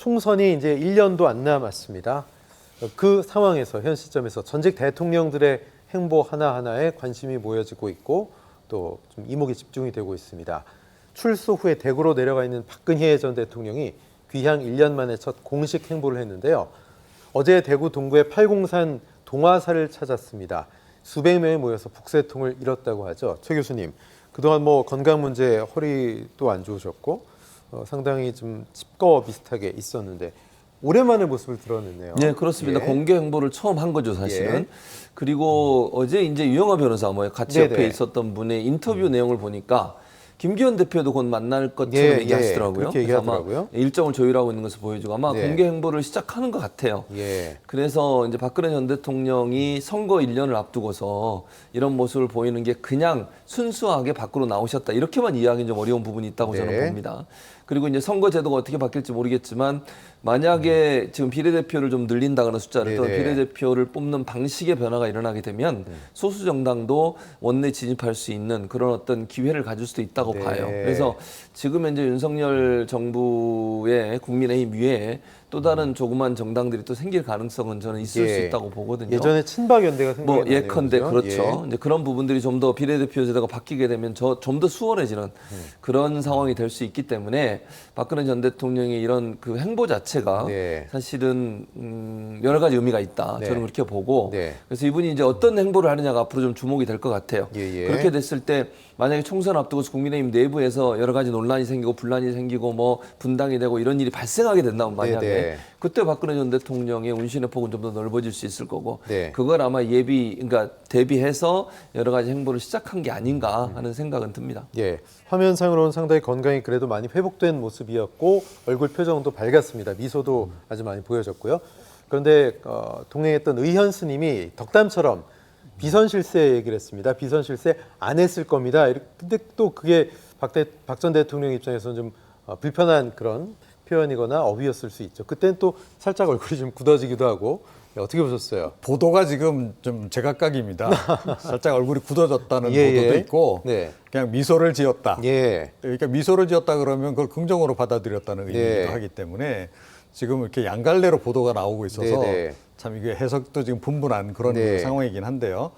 총선이 이제 1년도 안 남았습니다. 그 상황에서 현 시점에서 전직 대통령들의 행보 하나하나에 관심이 모여지고 있고 또 좀 이목이 집중이 되고 있습니다. 출소 후에 대구로 내려가 있는 박근혜 전 대통령이 귀향 1년 만에 첫 공식 행보를 했는데요. 어제 대구 동구의 팔공산 동화사를 찾았습니다. 수백 명이 모여서 북새통을 잃었다고 하죠. 최 교수님, 그동안 뭐 건강 문제 허리도 안 좋으셨고 어, 상당히 좀 칩거 비슷하게 있었는데 오랜만에 모습을 드러냈네요. 네, 그렇습니다. 예. 공개 행보를 처음 한 거죠, 사실은. 예. 그리고 어제 이제 유영아 변호사 뭐 같이 네네. 음. 옆에 있었던 분의 인터뷰 내용을 보니까 김기현 대표도 곧 만날 것처럼 예, 예. 얘기하시더라고요. 그렇게 그래서 아마 얘기하더라고요. 일정을 조율하고 있는 것을 보여주고 아마 네. 공개 행보를 시작하는 것 같아요. 예. 그래서 이제 박근혜 전 대통령이 선거 1년을 앞두고서 이런 모습을 보이는 게 그냥 순수하게 밖으로 나오셨다. 이렇게만 이해하기는 좀 어려운 부분이 있다고 저는 네. 봅니다. 그리고 이제 선거 제도가 어떻게 바뀔지 모르겠지만 만약에 지금 비례대표를 좀 늘린다거나 숫자를 또. 비례대표를 뽑는 방식의 변화가 일어나게 되면 소수 정당도 원내 진입할 수 있는 그런 어떤 기회를 가질 수도 있다고 네. 봐요. 그래서 지금 현재 윤석열 정부의 국민의힘 위에 또 다른 조그만 정당들이 또 생길 가능성은 저는 있을 수 예. 있다고 보거든요. 예전에 친박 연대가 생각이 뭐 나네요. 예컨대? 그렇죠. 이제 그런 부분들이 좀 더 비례대표 제도가 바뀌게 되면 저 좀 더 수월해지는 음. 그런 상황이 될 수 있기 때문에 박근혜 전 대통령의 이런 그 행보 자체가 네. 사실은 음 여러 가지 의미가 있다. 네. 저는 그렇게 보고 네. 그래서 이분이 이제 어떤 행보를 하느냐가 앞으로 좀 주목이 될 것 같아요. 예, 예. 그렇게 됐을 때 만약에 총선 앞두고서 국민의힘 내부에서 여러 가지 논란이 생기고 분란이 생기고 뭐 분당이 되고 이런 일이 발생하게 된다면 만약에 네, 네. 그때 박근혜 전 대통령의 운신의 폭은 좀 더 넓어질 수 있을 거고 네. 그걸 아마 예비 그러니까 대비해서 여러 가지 행보를 시작한 게 아닌가 하는 생각은 듭니다. 예, 화면상으로는 상당히 건강이 그래도 많이 회복된 모습이었고 얼굴 표정도 밝았습니다. 미소도 아주 많이 보여졌고요. 그런데 어, 동행했던 의현 스님이 덕담처럼 비선 실세 얘기를 했습니다. 비선 실세 안 했을 겁니다. 근데 또 그게 박 전 대통령 입장에서는 좀 어, 불편한 그런 표현이거나 어휘였을 수 있죠. 그때는 또 살짝 얼굴이 좀 굳어지기도 하고 예, 어떻게 보셨어요? 보도가 지금 좀 제각각입니다. 살짝 얼굴이 굳어졌다는 예, 보도도 예. 있고 네. 그냥 미소를 지었다. 예, 그러니까 미소를 지었다 그러면 그걸 긍정으로 받아들였다는 네. 의미이기도 하기 때문에 지금 이렇게 양갈래로 보도가 나오고 있어서 네, 네. 참 이게 해석도 지금 분분한 그런 네. 상황이긴 한데요.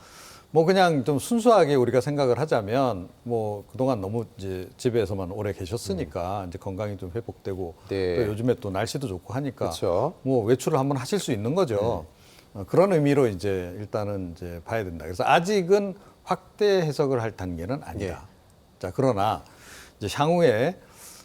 뭐 그냥 좀 순수하게 우리가 생각을 하자면 뭐 그동안 너무 이제 집에서만 오래 계셨으니까 이제 건강이 좀 회복되고 음. 네. 또 요즘에 또 날씨도 좋고 하니까 그렇죠. 뭐 외출을 한번 하실 수 있는 거죠. 네. 어, 그런 의미로 이제 일단은 이제 봐야 된다. 그래서 아직은 확대 해석을 할 단계는 아니다. 예. 자 그러나 이제 향후에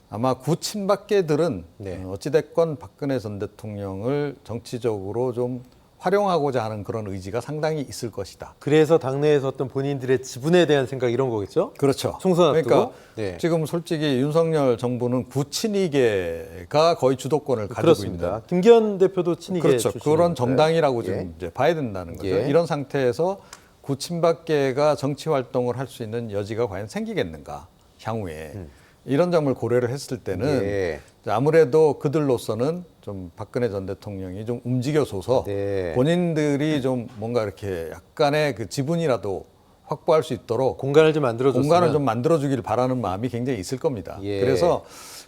아마 구친박계들은 네. 어, 어찌됐건 박근혜 전 대통령을 정치적으로 좀 활용하고자 하는 그런 의지가 상당히 있을 것이다. 그래서 당내에서 어떤 본인들의 지분에 대한 생각 이런 거겠죠? 그렇죠. 총선 앞두고? 그러니까 네. 지금 솔직히 윤석열 정부는 구친이계가 거의 주도권을 가지고 그렇습니다. 있는 김기현 대표도 친이계 그렇죠. 그런 정당이라고 예. 지금 이제 봐야 된다는 거죠. 예. 이런 상태에서 구친박계가 정치 활동을 할 수 있는 여지가 과연 생기겠는가 향후에 이런 점을 고려를 했을 때는. 이제 아무래도 그들로서는 좀 박근혜 전 대통령이 좀 움직여서서 네. 본인들이 좀 뭔가 이렇게 약간의 그 지분이라도 확보할 수 있도록 공간을 좀 만들어줬으면 공간을 좀 만들어 주길 바라는 마음이 굉장히 있을 겁니다. 예. 그래서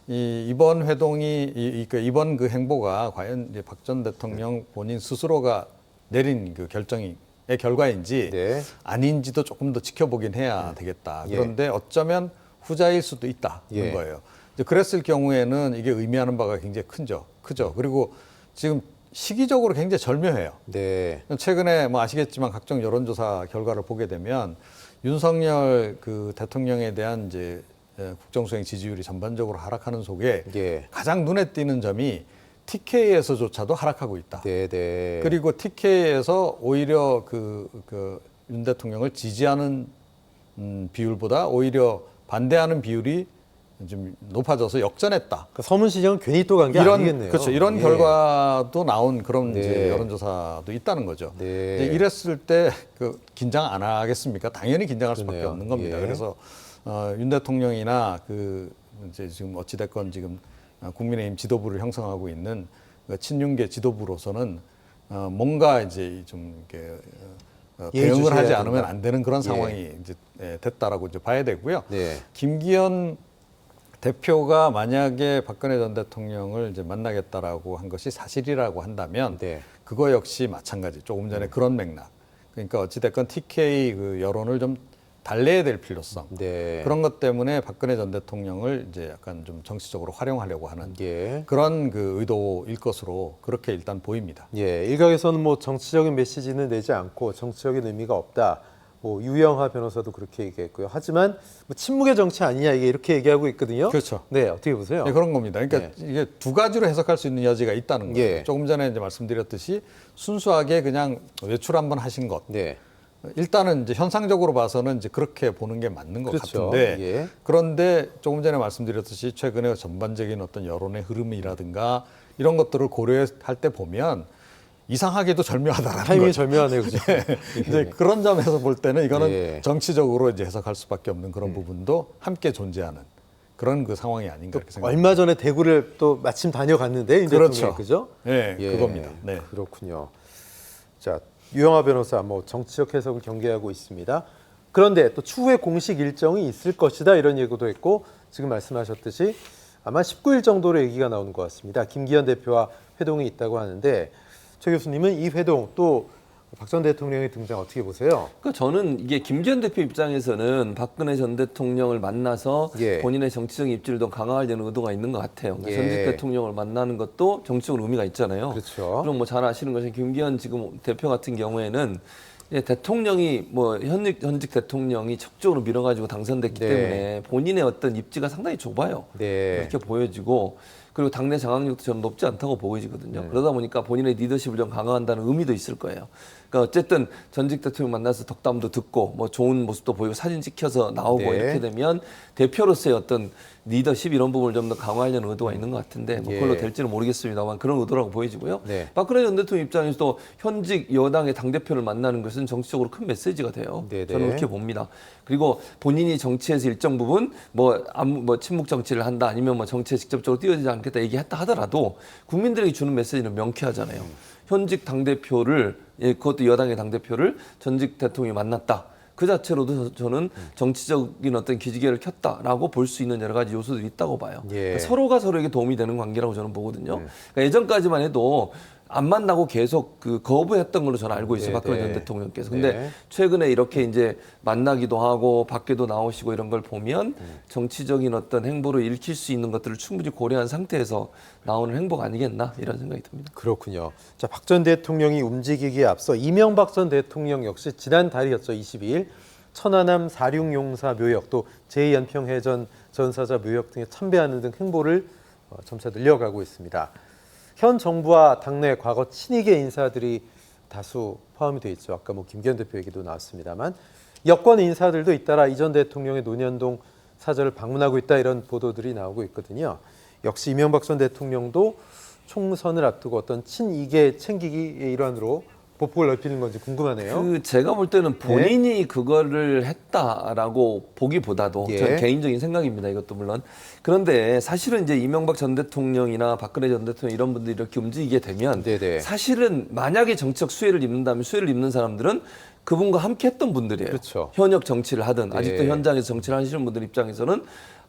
이 이번 회동이 이, 이, 그 이번 그 행보가 과연 이제 박 전 대통령 본인 스스로가 내린 그 결정이 의 결과인지 네. 아닌지도 조금 더 지켜보긴 해야 되겠다. 예. 그런데 어쩌면 후자일 수도 있다는 예. 거예요. 이제 그랬을 경우에는 이게 의미하는 바가 굉장히 크죠. 크죠. 그리고 지금 시기적으로 굉장히 절묘해요. 네. 최근에 뭐 아시겠지만 각종 여론조사 결과를 보게 되면 윤석열 그 대통령에 대한 이제 에, 국정수행 지지율이 전반적으로 하락하는 속에 예. 가장 눈에 띄는 점이 TK에서조차도 하락하고 있다. 네, 네. 그리고 TK에서 오히려 그, 그 윤 대통령을 지지하는 음, 비율보다 오히려 반대하는 비율이 좀 높아져서 역전했다. 그러니까 서문 시장은 괜히 또 간 게 아니겠네요. 그렇죠. 이런 예. 결과도 나온 그런 네. 이제 여론조사도 있다는 거죠. 네. 이제 이랬을 때 그 긴장 안 하겠습니까? 당연히 긴장할 수밖에 그러네요. 없는 겁니다. 예. 그래서 어, 윤 대통령이나 그 이제 지금 어찌 됐건 지금 어, 국민의힘 지도부를 형성하고 있는 그 친윤계 지도부로서는 어, 뭔가 이제 좀 이렇게 어, 대응을 하지 않으면. 안 되는 그런 예. 상황이 이제 예, 됐다라고 이제 봐야 되고요. 네. 김기현 대표가 만약에 박근혜 전 대통령을 이제 만나겠다라고 한 것이 사실이라고 한다면 네. 그거 역시 마찬가지. 조금 전에 그런 맥락. 그러니까 어찌됐건 TK 그 여론을 좀 달래야 될 필요성. 네. 그런 것 때문에 박근혜 전 대통령을 이제 약간 좀 정치적으로 활용하려고 하는 예. 그런 그 의도일 것으로 그렇게 일단 보입니다. 예, 일각에서는 뭐 정치적인 메시지는 내지 않고 정치적인 의미가 없다. 뭐 유영하 변호사도 그렇게 얘기했고요. 하지만 뭐 침묵의 정치 아니냐 이게 이렇게 얘기하고 있거든요. 그렇죠. 네, 어떻게 보세요? 네, 그런 겁니다. 그러니까 이게 두 가지로 해석할 수 있는 여지가 있다는 거예요. 예. 조금 전에 이제 말씀드렸듯이 순수하게 그냥 외출 한번 하신 것. 네. 일단은 이제 현상적으로 봐서는 이제 그렇게 보는 게 맞는 것 그렇죠. 같은데 예. 그런데 조금 전에 말씀드렸듯이 최근에 전반적인 어떤 여론의 흐름이라든가 이런 것들을 고려할 때 보면 이상하게도 절묘하다라는 타이밍이 거죠. 절묘하네요. 그죠? 이제 그런 점에서 볼 때는 이거는 예. 정치적으로 이제 해석할 수밖에 없는 그런 부분도 함께 존재하는 그런 그 상황이 아닌가 이렇게 생각합니다. 얼마 전에 대구를 또 마침 다녀갔는데 윤 그렇죠. 그죠? 네, 그겁니다. 네. 그렇군요. 자, 유영하 변호사 뭐 정치적 해석을 경계하고 있습니다. 그런데 또 추후에 공식 일정이 있을 것이다 이런 예고도 했고 지금 말씀하셨듯이 아마 19일 정도로 얘기가 나오는 것 같습니다. 김기현 대표와 회동이 있다고 하는데 최 교수님은 이 회동 또 박 전 대통령의 등장 어떻게 보세요? 그러니까 저는 이게 김기현 대표 입장에서는 박근혜 전 대통령을 만나서 예. 본인의 정치적 입지를 더 강화하려는 의도가 있는 것 같아요. 그러니까 예. 전직 대통령을 만나는 것도 정치적으로 의미가 있잖아요. 그렇죠. 그럼 뭐 잘 아시는 것이 김기현 지금 대표 같은 경우에는 이제 대통령이 뭐 현직 현직 대통령이 적극적으로 밀어가지고 당선됐기 네. 때문에 본인의 어떤 입지가 상당히 좁아요. 네. 그렇게 보여지고 그리고 당내 장악력도 저는 높지 않다고 보여지거든요. 네. 그러다 보니까 본인의 리더십을 좀 강화한다는 의미도 있을 거예요. 그러니까 어쨌든 전직 대통령 만나서 덕담도 듣고 뭐 좋은 모습도 보이고 사진 찍혀서 나오고 네. 이렇게 되면 대표로서의 어떤 리더십 이런 부분을 좀 더 강화하려는 의도가 있는 것 같은데 뭐 그걸로 예. 될지는 모르겠습니다만 그런 의도라고 보여지고요. 네. 박근혜 전 대통령 입장에서도 현직 여당의 당 대표를 만나는 것은 정치적으로 큰 메시지가 돼요. 네네. 저는 그렇게 봅니다. 그리고 본인이 정치에서 일정 부분 뭐 아무 뭐 침묵 정치를 한다 아니면 뭐 정치에 직접적으로 뛰어들지 않겠다 얘기했다 하더라도 국민들에게 주는 메시지는 명쾌하잖아요. 현직 당 대표를 예, 그것도 여당의 당 대표를 전직 대통령이 만났다. 그 자체로도 저- 저는 정치적인 어떤 기지개를 켰다라고 볼 수 있는 여러 가지 요소들이 있다고 봐요. 예. 그러니까 서로가 서로에게 도움이 되는 관계라고 저는 보거든요. 그러니까 예전까지만 해도 안 만나고 계속 그 거부했던 걸로 저는 알고 있어요. 네, 박근혜 네. 전 대통령께서. 근데 네. 최근에 이렇게 이제 만나기도 하고 밖에도 나오시고 이런 걸 보면 정치적인 어떤 행보를 읽힐 수 있는 것들을 충분히 고려한 상태에서 나오는 행보가 아니겠나 이런 생각이 듭니다. 그렇군요. 자, 박 전 대통령이 움직이기에 앞서 이명박 전 대통령 역시 지난 달이었죠. 22일 천안함 사륙용사 묘역 또 제2연평해전 전사자 묘역 등에 참배하는 등 행보를 어, 점차 늘려가고 있습니다. 현 정부와 당내 과거 친이계 인사들이 다수 포함이 돼 있죠. 아까 뭐 김기현 대표 얘기도 나왔습니다만 여권 인사들도 잇따라 이전 대통령의 논현동 사저를 방문하고 있다 이런 보도들이 나오고 있거든요. 역시 이명박 전 대통령도 총선을 앞두고 어떤 친이계 챙기기의 일환으로 보폭을 넓히는 건지 궁금하네요. 그 제가 볼 때는 본인이 그거를 했다라고 보기보다도 예. 저는 개인적인 생각입니다. 이것도 물론 그런데 사실은 이제 이명박 전 대통령이나 박근혜 전 대통령 이런 분들이 이렇게 움직이게 되면 네네. 사실은 만약에 정치적 수혜를 입는다면 수혜를 입는 사람들은 그분과 함께 했던 분들이에요. 그렇죠. 현역 정치를 하든 아직도 네. 현장에서 정치를 하시는 분들 입장에서는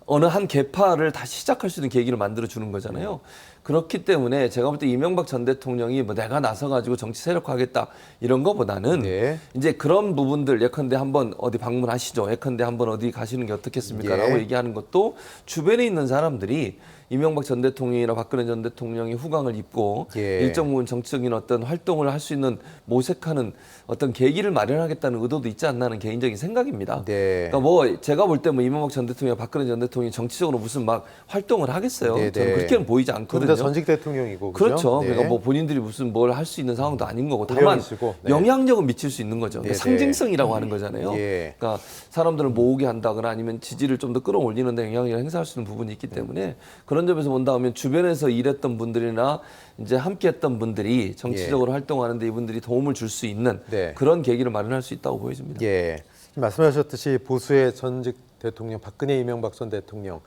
어느 한 계파를 다시 시작할 수 있는 계기를 만들어 주는 거잖아요. 그렇기 때문에 제가 볼 때 이명박 전 대통령이 뭐 내가 나서 가지고 정치 세력화하겠다 이런 거보다는 네. 이제 그런 부분들 예컨대 한번 어디 방문하시죠. 예컨대 한번 어디 가시는 게 어떻겠습니까? 예. 라고 얘기하는 것도 주변에 있는 사람들이 이명박 전 대통령이나 박근혜 전 대통령이 후광을 입고 예. 일정 부분 정치적인 어떤 활동을 할 수 있는 모색하는 어떤 계기를 마련하겠다는 의도도 있지 않나 하는 개인적인 생각입니다. 네. 그러니까 뭐 제가 볼 때 뭐 이명박 전 대통령, 박근혜 전 대통령이 정치적으로 무슨 막 활동을 하겠어요. 네, 저는 네. 그렇게는 보이지 않거든요. 다 전직 대통령이고 그죠? 그렇죠. 네. 그러니까 뭐 본인들이 무슨 뭘 할 수 있는 상황도 아닌 거고 다만 네. 영향력은 미칠 수 있는 거죠. 그러니까 네, 네. 상징성이라고 하는 거잖아요. 예. 그러니까 사람들을 모으게 한다거나 아니면 지지를 좀 더 끌어올리는 데 영향력을 행사할 수 있는 부분이 있기 때문에 그런 점에서 본다면 주변에서 일했던 분들이나 이제 함께했던 분들이 정치적으로 활동하는데 이분들이 도움을 줄 수 있는 네. 그런 계기를 마련할 수 있다고 보여집니다. 예. 말씀하셨듯이 보수의 전직 대통령 박근혜 이명박 전 대통령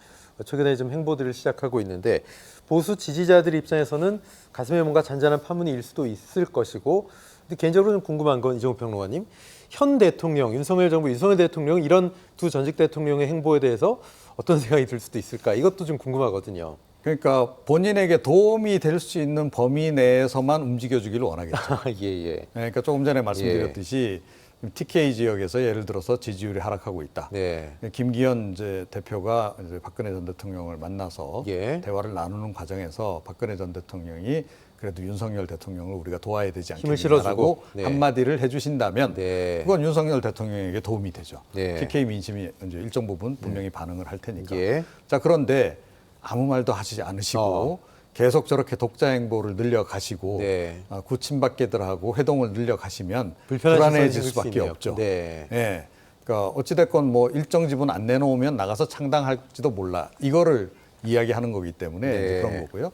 최근에 좀 행보들을 시작하고 있는데 보수 지지자들 입장에서는 가슴에 뭔가 잔잔한 파문이 일 수도 있을 것이고 근데 개인적으로 좀 궁금한 건 이종호 평론가님 현 대통령 윤석열 정부 윤석열 대통령 이런 두 전직 대통령의 행보에 대해서 어떤 생각이 들 수도 있을까? 이것도 좀 궁금하거든요. 그러니까 본인에게 도움이 될 수 있는 범위 내에서만 움직여주기를 원하겠죠. 예, 예. 네, 그러니까 조금 전에 말씀드렸듯이 TK 지역에서 예를 들어서 지지율이 하락하고 있다. 네. 김기현 이제 대표가 이제 박근혜 전 대통령을 만나서 예. 대화를 나누는 과정에서 박근혜 전 대통령이 그래도 윤석열 대통령을 우리가 도와야 되지 않겠냐라고 네. 한마디를 해주신다면 네. 그건 윤석열 대통령에게 도움이 되죠. 네. TK 민심이 이제 일정 부분 분명히 반응을 할 테니까. 예. 자 그런데 아무 말도 하시지 않으시고 어. 계속 저렇게 독자 행보를 늘려 가시고 네. 아, 구친받게들하고 회동을 늘려 가시면 불편한 불안해질 수밖에. 없죠. 네. 예. 그러니까 어찌됐건 뭐 일정 지분 안 내놓으면 나가서 창당할지도 몰라. 이거를 이야기하는 거기 때문에 네. 그런 거고요.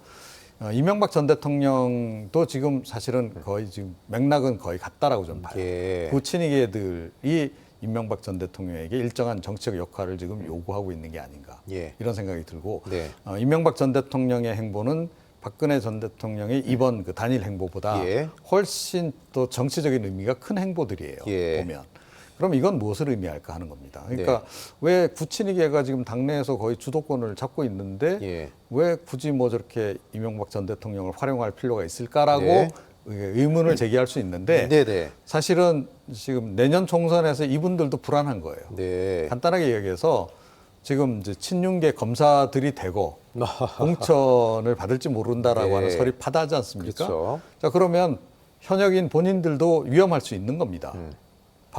어, 이명박 전 대통령도 지금 사실은 거의 지금 맥락은 거의 같다라고 저는 봐요. 예. 구친이계들이 이명박 전 대통령에게 일정한 정치적 역할을 지금 요구하고 있는 게 아닌가 예. 이런 생각이 들고 네. 어, 이명박 전 대통령의 행보는 박근혜 전 대통령의 이번 그 단일 행보보다 예. 훨씬 또 정치적인 의미가 큰 행보들이에요. 예. 보면. 그럼 이건 무엇을 의미할까 하는 겁니다. 그러니까 네. 왜 구친이계가 지금 당내에서 거의 주도권을 잡고 있는데 예. 왜 굳이 뭐 저렇게 이명박 전 대통령을 활용할 필요가 있을까라고 네. 의문을 제기할 수 있는데 네, 네. 사실은 지금 내년 총선에서 이분들도 불안한 거예요. 네. 간단하게 얘기해서 지금 이제 친윤계 검사들이 되고 공천을 받을지 모른다라고 네. 하는 설이 파다하지 않습니까? 그렇죠. 자 그러면 현역인 본인들도 위험할 수 있는 겁니다. 음.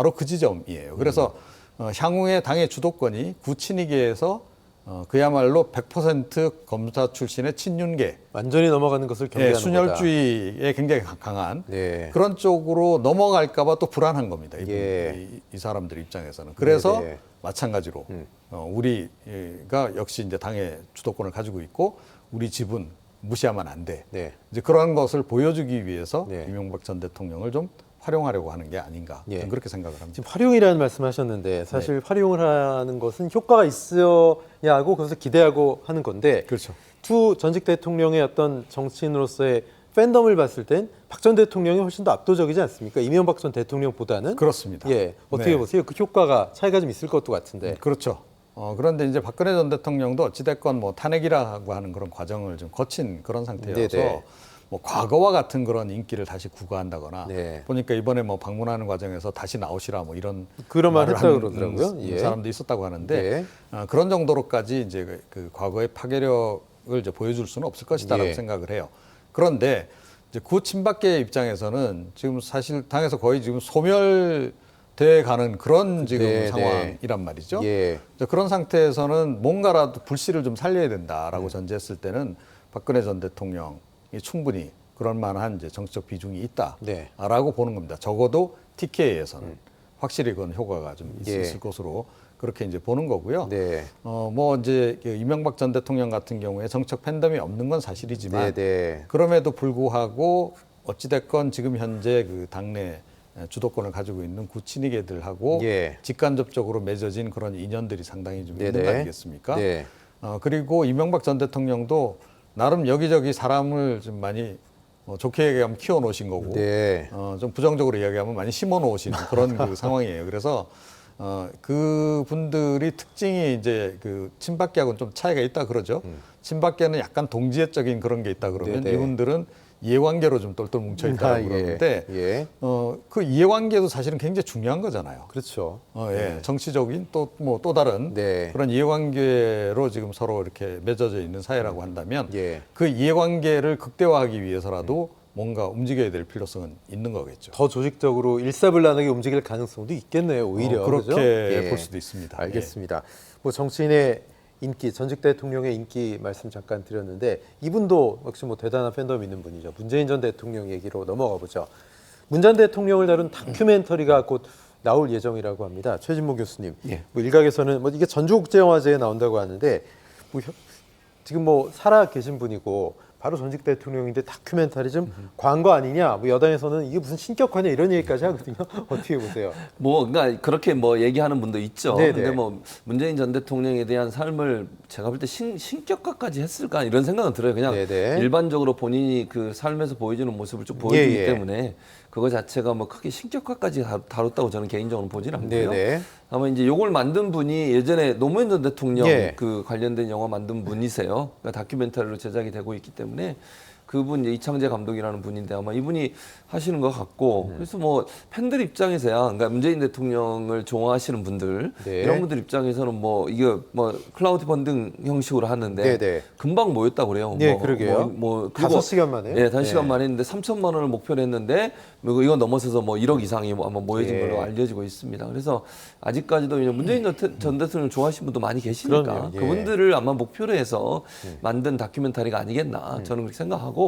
바로 그 지점이에요. 그래서 어, 향후에 당의 주도권이 구친이계에서 어, 그야말로 100% 검사 출신의 친윤계, 완전히 넘어가는 것을 예, 경계하는 거다. 순혈주의에 굉장히 강- 강한 네. 그런 쪽으로 넘어갈까봐 또 불안한 겁니다. 이분, 예. 이, 이 사람들 입장에서는. 그래서 네, 네. 마찬가지로 음. 어, 우리가 역시 이제 당의 주도권을 가지고 있고 우리 집은 무시하면 안 돼. 네. 이제 그런 것을 보여주기 위해서 네. 이명박 전 대통령을 좀 활용하려고 하는 게 아닌가 예. 그렇게 생각을 합니다. 지금 활용이라는 말씀하셨는데 사실 네. 활용을 하는 것은 효과가 있어야 하고 그것을 기대하고 하는 건데 그렇죠. 두 전직 대통령의 어떤 정치인으로서의 팬덤을 봤을 땐 박 전 대통령이 훨씬 더 압도적이지 않습니까? 이명박 전 대통령보다는 그렇습니다. 예 어떻게 네. 보세요? 그 효과가 차이가 좀 있을 것도 같은데 그렇죠. 어, 그런데 이제 박근혜 전 대통령도 어찌됐건 뭐 탄핵이라고 하는 그런 과정을 좀 거친 그런 상태여서 네네. 뭐 과거와 같은 그런 인기를 다시 구가한다거나 네. 보니까 이번에 뭐 방문하는 과정에서 다시 나오시라 뭐 이런 그런 말 말을 그러더라고요. 음, 예. 사람도 있었다고 하는데 네. 어, 그런 정도로까지 이제 그, 그 과거의 파괴력을 이제 보여줄 수는 없을 것이다라고 예. 생각을 해요. 그런데 이제 구 친박계 입장에서는 지금 사실 당에서 거의 지금 소멸 돼 가는 그런 지금 네, 네. 상황이란 말이죠. 예. 그런 상태에서는 뭔가라도 불씨를 좀 살려야 된다라고 전제했을 때는 박근혜 전 대통령이 충분히 그럴 만한 이제 정치적 비중이 네. 있다라고 보는 겁니다. 적어도 TK에서는 확실히 그건 효과가 좀 있- 예. 있을 것으로 그렇게 이제 보는 거고요. 네. 어, 뭐 이제 그 이명박 전 대통령 같은 경우에 정책 팬덤이 없는 건 사실이지만 네, 네. 그럼에도 불구하고 어찌 됐건 지금 현재 그 당내 주도권을 가지고 있는 구친이계들하고 예. 직간접적으로 맺어진 그런 인연들이 상당히 좀 있는 네네. 거 아니겠습니까? 네. 어, 그리고 이명박 전 대통령도 나름 여기저기 사람을 좀 많이 뭐 좋게 얘기하면 키워 놓으신 거고 네. 어, 좀 부정적으로 이야기하면 많이 심어 놓으신 그런 그 상황이에요. 그래서 어, 그 분들이 특징이 이제 그 친박계하고는 좀 차이가 있다 그러죠. 친박계는 약간 동지애적인 그런 게 있다 그러면 음. 네네. 이분들은 이해관계로 좀 똘똘 뭉쳐 있다고 아, 예. 그러는데 예. 어, 그 이해관계도 사실은 굉장히 중요한 거잖아요. 그렇죠. 어, 예. 정치적인 또 뭐 또 다른 네. 그런 이해관계로 지금 서로 이렇게 맺어져 있는 사회라고 한다면 예. 그 이해관계를 극대화하기 위해서라도 뭔가 움직여야 될 필요성은 있는 거겠죠. 더 조직적으로 일사불란하게 움직일 가능성도 있겠네요. 오히려 어, 그렇게 그죠? 예. 볼 수도 있습니다. 예. 알겠습니다. 뭐 정치인의 인기, 전직 대통령의 인기 말씀 잠깐 드렸는데 이분도 역시 뭐 대단한 팬덤 있는 분이죠. 문재인 전 대통령 얘기로 넘어가 보죠. 문 전 대통령을 다룬 다큐멘터리가 곧 나올 예정이라고 합니다. 최진모 교수님. 예. 뭐 일각에서는 뭐 이게 전주국제영화제에 나온다고 하는데 뭐 혀- 지금 뭐 살아 계신 분이고 바로 전직 대통령인데 다큐멘터리 좀 광고 아니냐? 뭐 여당에서는 이게 무슨 신격화냐 이런 얘기까지 하거든요. 어떻게 보세요? 뭐 그러니까 그렇게 뭐 얘기하는 분도 있죠. 네네. 근데 뭐 문재인 전 대통령에 대한 삶을 제가 볼 때 신격화까지 했을까 이런 생각은 들어요. 그냥 네네. 일반적으로 본인이 그 삶에서 보여주는 모습을 쭉 보여주기 예, 예. 때문에 그거 자체가 뭐 크게 신격화까지 다- 다뤘다고 저는 개인적으로 보지는 않고요. 네네. 아마 이제 요걸 만든 분이 예전에 노무현 전 대통령 예. 그 관련된 영화 만든 분이세요. 그러니까 다큐멘터리로 제작이 되고 있기 때문에 그분 이창재 감독이라는 분인데 아마 이분이 하시는 것 같고 음. 그래서 뭐 팬들 입장에서야 그러니까 문재인 대통령을 좋아하시는 분들 네. 이런 분들 입장에서는 뭐 이게 뭐 클라우드 펀딩 형식으로 하는데 네 네. 금방 모였다 그래요. 네, 뭐, 그러게요. 뭐, 뭐 다섯 시간 만에? 네, 다섯 시간 네. 만에 했는데 3천만 원을 목표로 했는데 뭐 이거 넘어서서 뭐 1억 이상이 뭐 아마 모여진 예. 걸로 알려지고 있습니다. 그래서 아직까지도 문재인 전 대- 전 대통령 좋아하시는 분도 많이 계시니까 그럼요, 예. 그분들을 아마 목표로 해서 만든 다큐멘터리가 아니겠나 음. 저는 그렇게 생각하고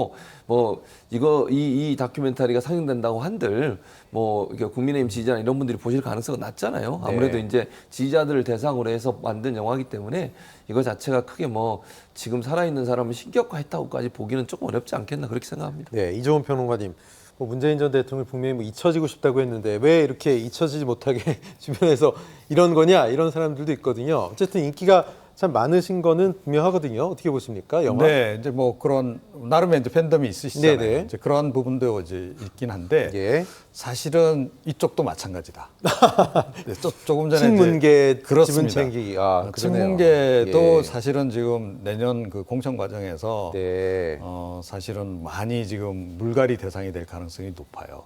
뭐 이거 이, 이 다큐멘터리가 상영된다고 한들 뭐 국민의힘 지지자 이런 분들이 보실 가능성은 낮잖아요. 아무래도 네. 이제 지지자들을 대상으로 해서 만든 영화이기 때문에 이거 자체가 크게 뭐 지금 살아있는 사람을 신격화했다고까지 보기는 조금 어렵지 않겠나 그렇게 생각합니다. 네, 이종훈 평론가님. 뭐 문재인 전 대통령 분명히 뭐 잊혀지고 싶다고 했는데 왜 이렇게 잊혀지지 못하게 주변에서 이런 거냐 이런 사람들도 있거든요. 어쨌든 인기가 참 많으신 거는 분명하거든요. 어떻게 보십니까, 영화? 네, 이제 뭐 그런 나름의 이제 팬덤이 있으시잖아요. 네네. 이제 그런 부분도 이제 있긴 한데 예. 사실은 이쪽도 마찬가지다. 네, 조, 조금 전에 이제 그렇습니다. 지분 챙기기. 아, 어, 그러네요. 친문계도 예. 사실은 지금 내년 그 공천 과정에서 네. 어, 사실은 많이 지금 물갈이 대상이 될 가능성이 높아요.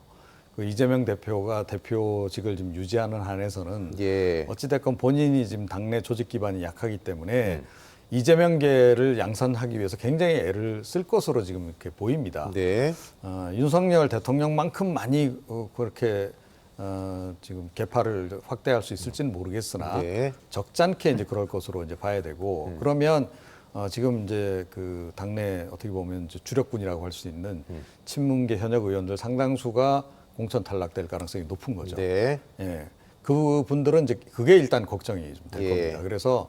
그 이재명 대표가 대표직을 좀 유지하는 한에서는 예. 어찌됐건 본인이 지금 당내 조직 기반이 약하기 때문에 음. 이재명계를 양산하기 위해서 굉장히 애를 쓸 것으로 지금 이렇게 보입니다. 네. 어, 윤석열 대통령만큼 많이 어, 그렇게 어, 지금 개파를 확대할 수 있을지는 모르겠으나 네. 적잖게 이제 그럴 것으로 이제 봐야 되고 음. 그러면 어, 지금 이제 그 당내 어떻게 보면 주력군이라고 할 수 있는 음. 친문계 현역 의원들 상당수가 공천 탈락될 가능성이 높은 거죠. 네. 예. 그 분들은 이제 그게 일단 걱정이 좀될 예. 겁니다. 그래서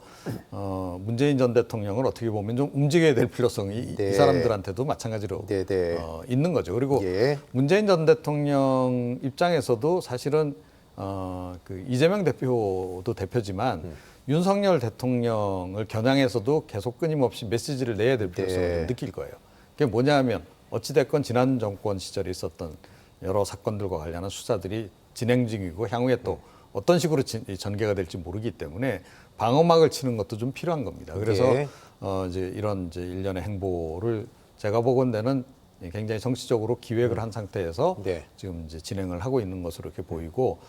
어, 문재인 전 대통령을 어떻게 보면 좀 움직여야 될 필요성이 이- 네. 이 사람들한테도 마찬가지로 네, 네. 어, 있는 거죠. 그리고 예. 문재인 전 대통령 입장에서도 사실은 어, 그 이재명 대표도 대표지만 음. 윤석열 대통령을 겨냥해서도 계속 끊임없이 메시지를 내야 될 필요성을 네. 좀 느낄 거예요. 그게 뭐냐면 어찌됐건 지난 정권 시절에 있었던 여러 사건들과 관련한 수사들이 진행 중이고 향후에 또 어떤 식으로 전개가 될지 모르기 때문에 방어막을 치는 것도 좀 필요한 겁니다. 그래서 네. 어 이제 이런 이제 일련의 행보를 제가 보건대는 굉장히 정치적으로 기획을 한 상태에서 네. 지금 이제 진행을 하고 있는 것으로 이렇게 보이고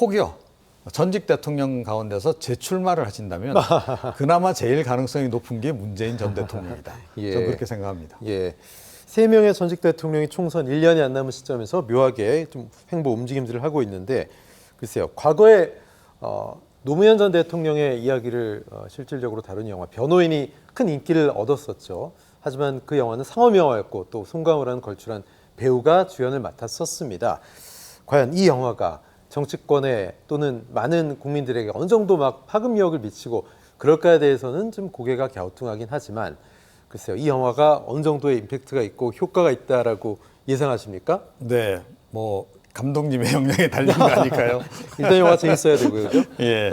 혹여 전직 대통령 가운데서 재출마를 하신다면 그나마 제일 가능성이 높은 게 문재인 전 대통령이다. 예. 저는 그렇게 생각합니다. 예. 세 명의 전직 대통령이 총선 1년이 안 남은 시점에서 묘하게 좀 행보 움직임들을 하고 있는데 글쎄요. 과거에 어, 노무현 전 대통령의 이야기를 어, 실질적으로 다룬 영화 변호인이 큰 인기를 얻었었죠. 하지만 그 영화는 상업 영화였고 또 송강호라는 걸출한 배우가 주연을 맡았었습니다. 과연 이 영화가 정치권에 또는 많은 국민들에게 어느 정도 막 파급력을 미치고 그럴까에 대해서는 좀 고개가 갸우뚱하긴 하지만 글쎄요 이 영화가 어느 정도의 임팩트가 있고 효과가 있다라고 예상하십니까? 네, 뭐 감독님의 역량에 달린 거 아닐까요? 일단 영화 재밌어야 되고요. 예,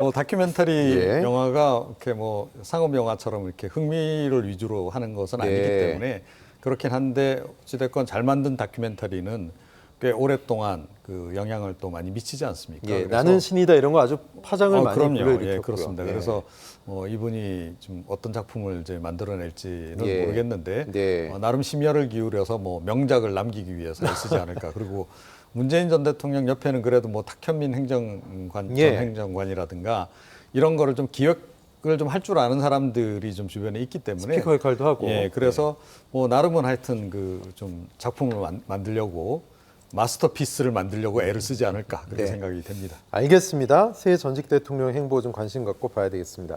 뭐 다큐멘터리 예. 영화가 이렇게 뭐 상업 영화처럼 이렇게 흥미를 위주로 하는 것은 아니기 네. 때문에 그렇긴 한데 어찌됐건 잘 만든 다큐멘터리는 꽤 오랫동안 그 영향을 또 많이 미치지 않습니까? 예, 나는 신이다 이런 거 아주 파장을 어, 많이 그럼요. 불러일으켰고요. 예, 그렇습니다. 예. 그래서 뭐 이분이 좀 어떤 작품을 이제 만들어낼지는 예. 모르겠는데 네. 어, 나름 심혈을 기울여서 뭐 명작을 남기기 위해서 애쓰지 않을까. 그리고 문재인 전 대통령 옆에는 그래도 뭐 탁현민 행정관 예. 전 행정관이라든가 이런 거를 좀 기획을 좀 할 줄 아는 사람들이 좀 주변에 있기 때문에 스피커 역할도 하고. 예, 그래서 뭐 나름은 하여튼 그 좀 작품을 만, 만들려고 마스터피스를 만들려고 애를 쓰지 않을까 그렇게 네. 생각이 됩니다. 알겠습니다. 새 전직 대통령 행보 좀 관심 갖고 봐야 되겠습니다.